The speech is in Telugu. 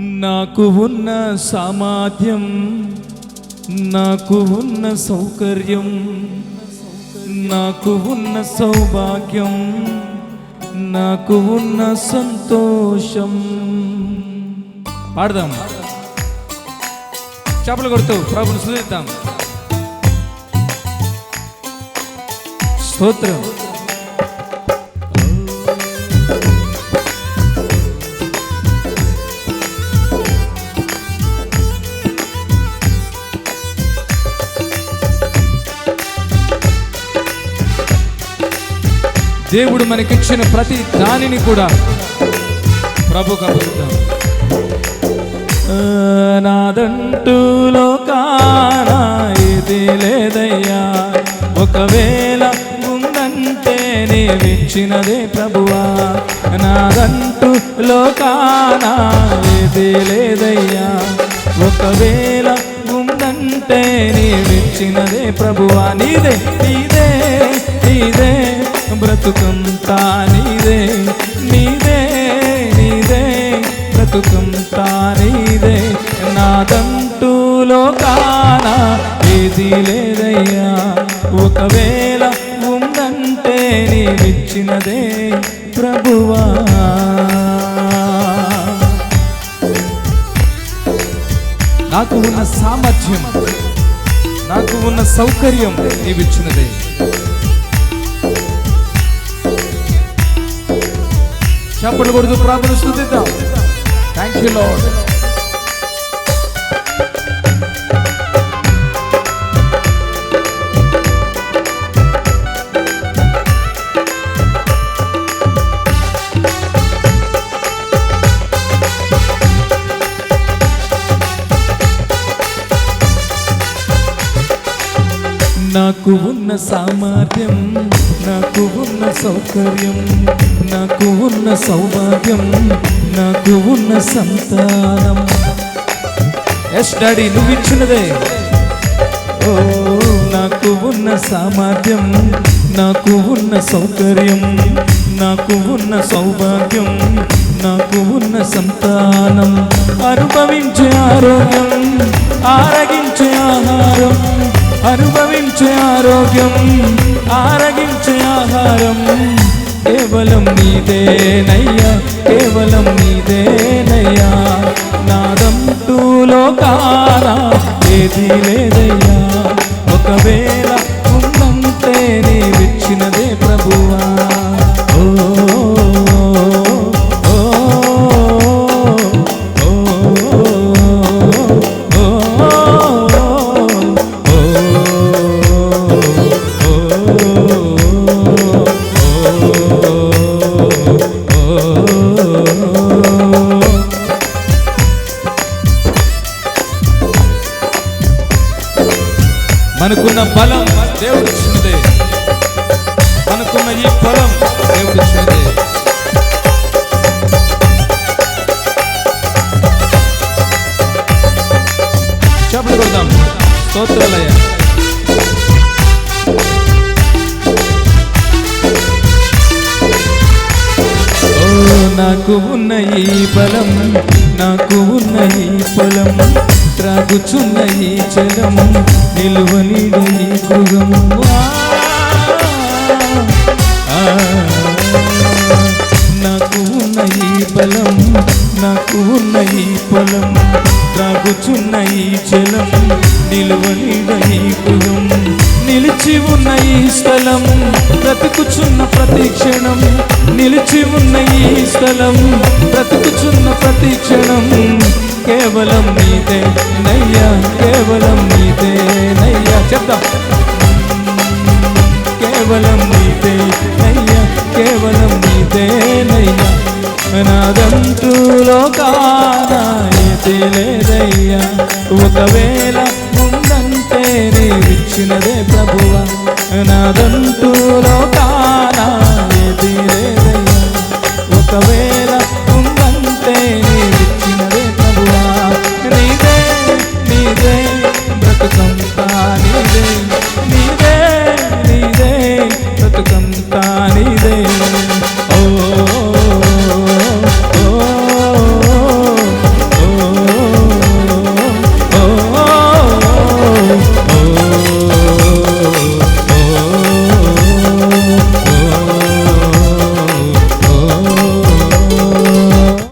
నాకు ఉన్న సామర్థ్యం నాకు ఉన్న సౌకర్యం నాకు ఉన్న సౌభాగ్యం నాకు ఉన్న సంతోషం. పాడదాం. చేపలు కొడుతూ ప్రభుని సుధిద్దాం స్తోత్రం. దేవుడు మనకిచ్చిన ప్రతి దానిని కూడా ప్రభు కలుగుతాం నాదంటూ లోకాన ఇది లేదయ్యా. ఒకవేళ ఉందంటే నీవిచ్చినదే ప్రభువా. నాదంటూ లోకాన ఇది లేదయ్యా. ఒకవేళ ఉందంటే నీవిచ్చినదే ప్రభువా. నీదే నీదే నీదే. బ్రతుకంతా నీదే నీదే నీదే. బ్రతుకంతా నీదే నాదంటూ లోకాన ఏది లేదయ్యా. ఒకవేళ ఉందంటే నీవిచ్చినదే ప్రభువా. నాకు ఉన్న సామర్థ్యం నాకు ఉన్న సౌకర్యం నీవిచ్చినదే. చప్పట్లు కొడుతూ ప్రార్థన స్థుతిద్దాం. థ్యాంక్ యూ లార్డ్ ఉన్న సామర్థ్యం నాకు ఉన్న సౌకర్యం నాకు ఉన్న సౌభాగ్యం నాకు ఉన్న సంతానం. ఎస్ డాడీ నువ్వు ఇచ్చినదే ఓ నాకు ఉన్న సామర్థ్యం నాకు ఉన్న సౌకర్యం నాకు ఉన్న సౌభాగ్యం నాకు ఉన్న సంతానం. అనుభవించే ఆరోగ్యం ఆరగించే ఆహారం అనుభవించే ఆరోగ్యం ఆరగించే ఆహారం. కేవలం నీదేనయ్యా కేవలం నీదేనయ్యా. నాదంటూ లోకాన ఏది లేదయ్యా. మనకున్న బలం దేవుడు ఇచ్చినదే. మనకున్న ఈ బలం దేవుడు ఇచ్చినదే. చెప్పలు కొడదాం. ఓ నాకు ఉన్న ఈ బలం నాకు ఉన్న ఈ బలం. త్రాగుచున్న ఈ జలం నిలువని ఈ గృహం నాకు ఉన్న ఈ బలం నాకు ఉన్న ఈ పొలం త్రాగుచున్న ఈ చలం నిలువనిడ ఈ నిలిచి ఉన్న ఈ స్థలం బ్రతుకుచున్న ప్రతి క్షణం నిలిచి ఉన్న ఈ స్థలం బ్రతుకుచున్న ప్రతి క్షణం కేవలం నీతే నయ్యా కేవలం నీతే నయ్యా చెప్తా. కేవలం నీతే నయ్యా కేవలం నీతే నయ్యా. నాదంటూ లోకాన ఇది లేదయ్యా. ఒకవేళ ఉందంటే నీవిచ్చినదే ప్రభువా. నాదంటూ താനീ